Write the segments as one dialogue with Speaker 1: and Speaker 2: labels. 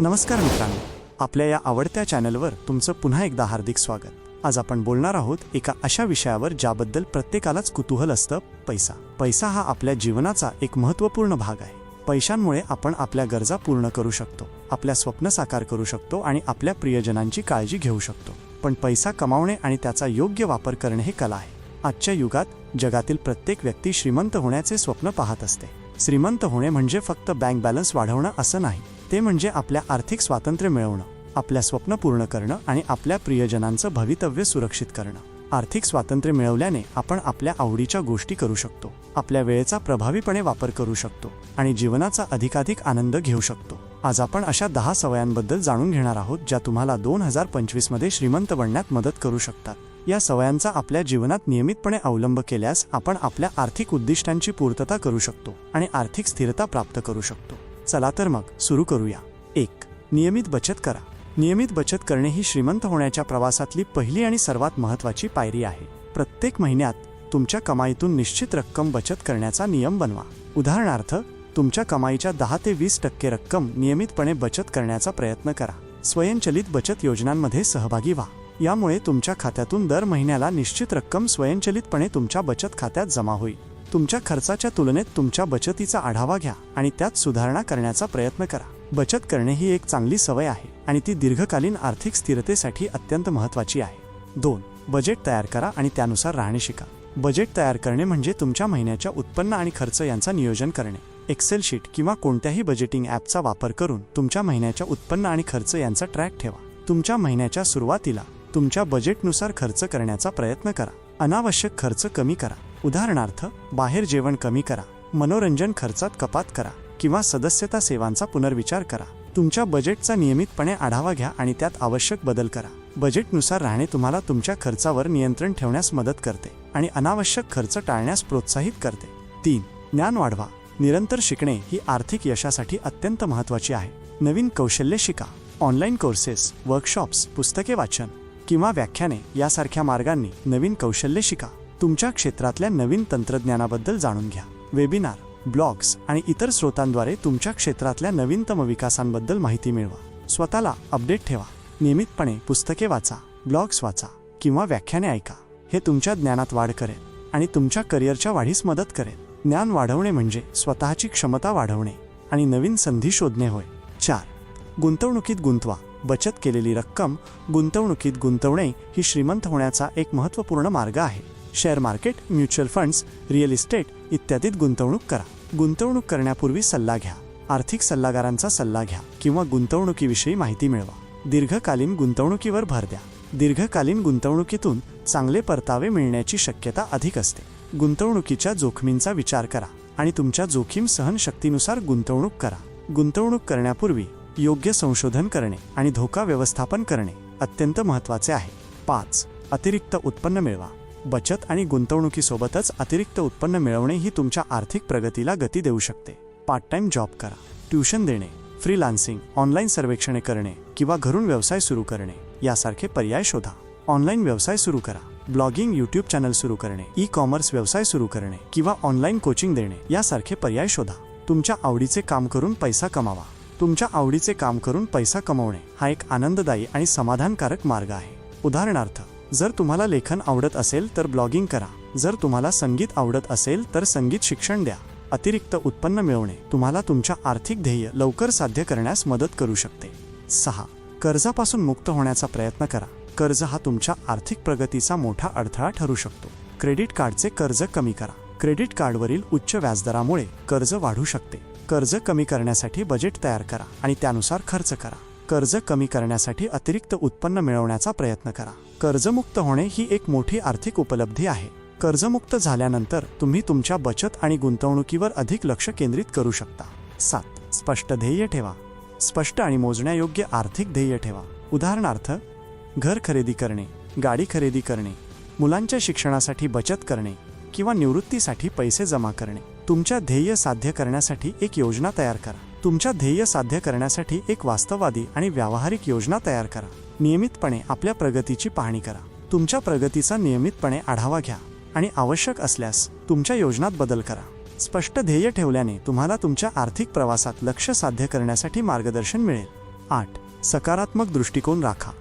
Speaker 1: नमस्कार मित्रांनो. आपल्या या आवडत्या चॅनलवर तुमचं पुन्हा एकदा हार्दिक स्वागत. आज आपण बोलणार आहोत एका अशा विषयावर ज्याबद्दल प्रत्येकालाच कुतूहल असतं पैसा. पैसा हा आपल्या जीवनाचा एक महत्त्वपूर्ण भाग आहे. पैशांमुळे आपण आपल्या गरजा पूर्ण करू शकतो आपल्या स्वप्न साकार करू शकतो आणि आपल्या प्रियजनांची काळजी घेऊ शकतो. पण पैसा कमावणे आणि त्याचा योग्य वापर करणे हे कला आहे. आजच्या युगात जगातील प्रत्येक व्यक्ती श्रीमंत होण्याचे स्वप्न पाहत असते. श्रीमंत होणे म्हणजे फक्त बँक बॅलन्स वाढवणं असं नाही. ते म्हणजे आपल्या आर्थिक स्वातंत्र्य मिळवणं आपल्या स्वप्न पूर्ण करणं आणि आपल्या प्रियजनांचं भवितव्य सुरक्षित करणं. आर्थिक स्वातंत्र्य मिळवल्याने आपण आपल्या आवडीच्या गोष्टी करू शकतो आपल्या वेळेचा प्रभावीपणे वापर करू शकतो आणि जीवनाचा अधिकाधिक आनंद घेऊ शकतो. आज आपण अशा दहा सवयांबद्दल जाणून घेणार आहोत ज्या तुम्हाला दोन हजार पंचवीसमध्ये श्रीमंत बनण्यात मदत करू शकतात. या सवयांचा आपल्या जीवनात नियमितपणे अवलंब केल्यास आपण आपल्या आर्थिक उद्दिष्टांची पूर्तता करू शकतो आणि आर्थिक स्थिरता प्राप्त करू शकतो. चला तर मग सुरू करूया. एक नियमित बचत करा. नियमित बचत करणे ही श्रीमंत होण्याच्या प्रवासातली पहिली आणि सर्वात महत्त्वाची पायरी आहे. प्रत्येक महिन्यात तुमच्या कमाईतून निश्चित रक्कम बचत करण्याचा नियम बनवा. उदाहरणार्थ तुमच्या कमाईच्या दहा ते वीस टक्के रक्कम नियमितपणे बचत करण्याचा प्रयत्न करा. स्वयंचलित बचत योजनांमध्ये सहभागी व्हा. यामुळे तुमच्या खात्यातून दर महिन्याला निश्चित रक्कम स्वयंचलितपणे तुमच्या बचत खात्यात जमा होईल. तुमच्या खर्चाच्या तुलनेत तुमच्या बचतीचा आढावा घ्या आणि त्यात सुधारणा करण्याचा प्रयत्न करा. बचत करणे ही एक चांगली सवय आहे आणि ती दीर्घकालीन आर्थिक स्थिरतेसाठी अत्यंत महत्त्वाची आहे. दोन बजेट तयार करा आणि त्यानुसार राहणे शिका. बजेट तयार करणे म्हणजे तुमच्या महिन्याच्या उत्पन्न आणि खर्च यांचा नियोजन करणे. एक्सेल शीट किंवा कोणत्याही बजेटिंग ॲपचा वापर करून तुमच्या महिन्याच्या उत्पन्न आणि खर्च यांचा ट्रॅक ठेवा. तुमच्या महिन्याच्या सुरुवातीला तुमच्या बजेटनुसार खर्च करण्याचा प्रयत्न करा. अनावश्यक खर्च कमी करा. उदाहरणार्थ बाहेर जेवण कमी करा मनोरंजन खर्चात कपात करा किंवा सदस्यता सेवांचा पुनर्विचार करा. तुमच्या बजेटचा नियमितपणे आढावा घ्या आणि त्यात आवश्यक बदल करा. बजेटनुसार राहणे तुम्हाला तुमच्या खर्चावर नियंत्रण ठेवण्यास मदत करते आणि अनावश्यक खर्च टाळण्यास प्रोत्साहित करते. तीन ज्ञान वाढवा. निरंतर शिकणे ही आर्थिक यशासाठी अत्यंत महत्त्वाची आहे. नवीन कौशल्य शिका. ऑनलाईन कोर्सेस वर्कशॉप्स पुस्तके वाचन किंवा व्याख्याने यासारख्या मार्गांनी नवीन कौशल्य शिका. तुमच्या क्षेत्रातल्या नवीन तंत्रज्ञानाबद्दल जाणून घ्या. वेबिनार ब्लॉग्स आणि इतर स्रोतांद्वारे तुमच्या क्षेत्रातल्या नवीनतम विकासांबद्दल माहिती मिळवा. स्वतःला अपडेट ठेवा. नियमितपणे पुस्तके वाचा ब्लॉग्स वाचा किंवा व्याख्याने ऐका. हे तुमच्या ज्ञानात वाढ करेल आणि तुमच्या करिअरच्या वाढीस मदत करेल. ज्ञान वाढवणे म्हणजे स्वतःची क्षमता वाढवणे आणि नवीन संधी शोधणे होय. चार गुंतवणुकीत गुंतवा. बचत केलेली रक्कम गुंतवणुकीत गुंतवणे ही श्रीमंत होण्याचा एक महत्त्वपूर्ण मार्ग आहे. Share market mutual funds real estate इत्यादीत गुंतवणूक करा. गुंतवणूक करण्यापूर्वी सल्ला घ्या. आर्थिक सल्लागारांचा सल्ला घ्या किंवा गुंतवणुकीविषयी माहिती मिळवा. दीर्घकालीन गुंतवणुकीवर भर द्या. दीर्घकालीन गुंतवणुकीतून चांगले परतावे मिळण्याची शक्यता अधिक असते. गुंतवणुकीच्या जोखमींचा विचार करा आणि तुमच्या जोखीम सहनशक्तीनुसार गुंतवणूक करा. गुंतवणूक करण्यापूर्वी योग्य संशोधन करणे आणि धोका व्यवस्थापन करणे अत्यंत महत्त्वाचे आहे. पाच अतिरिक्त उत्पन्न मिळवा. बचत आणि गुंतवणुकीसोबतच अतिरिक्त उत्पन्न मिळवणे ही तुमच्या आर्थिक प्रगतीला गती देऊ शकते. पार्ट टाइम जॉब करा. ट्युशन देणे फ्रीलान्सिंग ऑनलाईन सर्वेक्षणे करणे किंवा घरून व्यवसाय सुरू करणे यासारखे पर्याय शोधा. ऑनलाईन व्यवसाय सुरू करा. ब्लॉगिंग यूट्यूब चॅनल सुरू करणे ई कॉमर्स व्यवसाय सुरू करणे किंवा ऑनलाईन कोचिंग देणे यासारखे पर्याय शोधा. तुमच्या आवडीचे काम करून पैसा कमावा. तुमच्या आवडीचे काम करून पैसा कमवणे हा एक आनंददायी आणि समाधानकारक मार्ग आहे. उदाहरणार्थ जर तुम्हाला लेखन आवडत असेल तर ब्लॉगिंग करा. जर तुम्हाला संगीत आवडत असेल तर संगीत शिक्षण द्या. अतिरिक्त उत्पन्न मिळवणे तुम्हाला तुमच्या आर्थिक ध्येय लवकर साध्य करण्यास मदत करू शकते. सहा. कर्जापासून मुक्त होण्याचा प्रयत्न करा. कर्ज हा तुमच्या आर्थिक प्रगतीचा मोठा अडथळा ठरू शकतो. क्रेडिट कार्डचे कर्ज कमी करा. क्रेडिट कार्डवरील उच्च व्याजदरामुळे कर्ज वाढू शकते. कर्ज कमी करण्यासाठी बजेट तयार करा आणि त्यानुसार खर्च करा. कर्ज कमी करण्यासाठी अतिरिक्त उत्पन्न मिळवण्याचा प्रयत्न करा. कर्जमुक्त होणे ही एक मोठी आर्थिक उपलब्धी आहे. कर्जमुक्त झाल्यानंतर तुम्ही तुमच्या बचत आणि गुंतवणुकीवर अधिक लक्ष केंद्रित करू शकता. सात. स्पष्ट ध्येय ठेवा. स्पष्ट आणि मोजण्यायोग्य आर्थिक ध्येय ठेवा. उदाहरणार्थ घर खरेदी करणे गाडी खरेदी करणे मुलांच्या शिक्षणासाठी बचत करणे किंवा निवृत्तीसाठी पैसे जमा करणे. तुमच्या ध्येय साध्य करण्यासाठी एक योजना तयार करा. तुमच्या ध्येय साध्य करण्यासाठी एक वास्तववादी आणि व्यावहारिक योजना तयार करा. नियमितपणे आपल्या प्रगतीची पाहणी करा. तुमच्या प्रगतीचा नियमितपणे आढावा घ्या आणि आवश्यक असल्यास तुमच्या योजनात बदल करा. स्पष्ट ध्येय ठेवल्याने तुम्हाला तुमच्या आर्थिक प्रवासात लक्ष साध्य करण्यासाठी मार्गदर्शन मिळेल. आठ. सकारात्मक दृष्टिकोन राखा.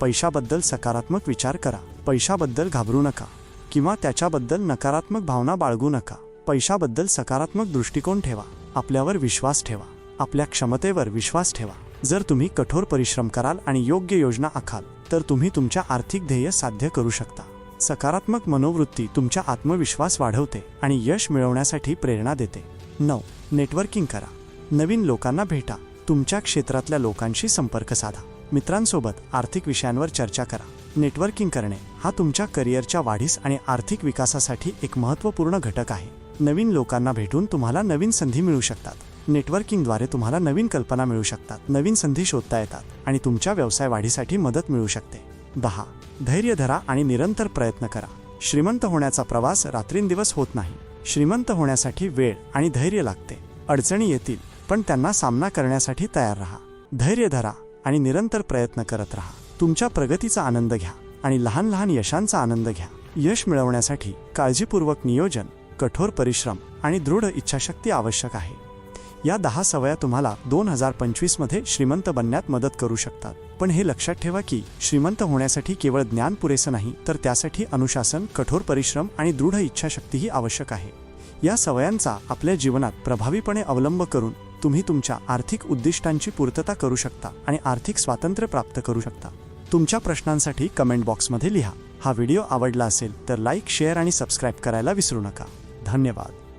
Speaker 1: पैशाबद्दल सकारात्मक विचार करा. पैशाबद्दल घाबरू नका किंवा त्याच्याबद्दल नकारात्मक भावना बाळगू नका. पैशाबद्दल सकारात्मक दृष्टिकोन ठेवा. आपल्यावर विश्वास ठेवा. आपल्या क्षमतेवर विश्वास ठेवा. जर तुम्ही कठोर परिश्रम कराल आणि योग्य योजना आखाल तर तुम्ही तुमच्या आर्थिक ध्येय साध्य करू शकता. सकारात्मक मनोवृत्ती तुमचा आत्मविश्वास वाढवते आणि यश मिळवण्यासाठी प्रेरणा देते. नऊ. नेटवर्किंग करा. नवीन लोकांना भेटा. तुमच्या क्षेत्रातल्या लोकांशी संपर्क साधा. मित्रांसोबत आर्थिक विषयांवर चर्चा करा. नेटवर्किंग करणे हा तुमच्या करिअरच्या वाढीस आणि आर्थिक विकासासाठी एक महत्त्वपूर्ण घटक आहे. नवीन लोकांना भेटून तुम्हाला नवीन संधी मिळू शकतात. नेटवर्किंगद्वारे तुम्हाला नवीन कल्पना मिळू शकतात नवीन संधी शोधता येतात आणि तुमच्या व्यवसाय वाढीसाठी मदत मिळू शकते. दहा. धैर्य धरा आणि निरंतर प्रयत्न करा. श्रीमंत होण्याचा प्रवास रात्रींदिवस होत नाही. श्रीमंत होण्यासाठी वेळ आणि धैर्य लागते. अडचणी येतील पण त्यांना सामना करण्यासाठी तयार राहा. धैर्य धरा आणि निरंतर प्रयत्न करत राहा. तुमच्या प्रगतीचा आनंद घ्या आणि लहान लहान यशांचा आनंद घ्या. यश मिळवण्यासाठी काळजीपूर्वक नियोजन कठोर परिश्रम आणि दृढ इच्छाशक्ती आवश्यक आहे. या दहा सवया तुम्हाला दोन हजार पंचवीसमध्ये श्रीमंत बनण्यात मदत करू शकतात. पण हे लक्षात ठेवा की श्रीमंत होण्यासाठी केवळ ज्ञान पुरेसं नाही तर त्यासाठी अनुशासन कठोर परिश्रम आणि दृढ इच्छाशक्तीही आवश्यक आहे. या सवयांचा आपल्या जीवनात प्रभावीपणे अवलंब करून तुम्ही तुमच्या आर्थिक उद्दिष्टांची पूर्तता करू शकता आणि आर्थिक स्वातंत्र्य प्राप्त करू शकता. तुमच्या प्रश्नांसाठी कमेंट बॉक्समध्ये लिहा. हा व्हिडिओ आवडला असेल तर लाईक शेअर आणि सबस्क्राईब करायला विसरू नका. धन्यवाद.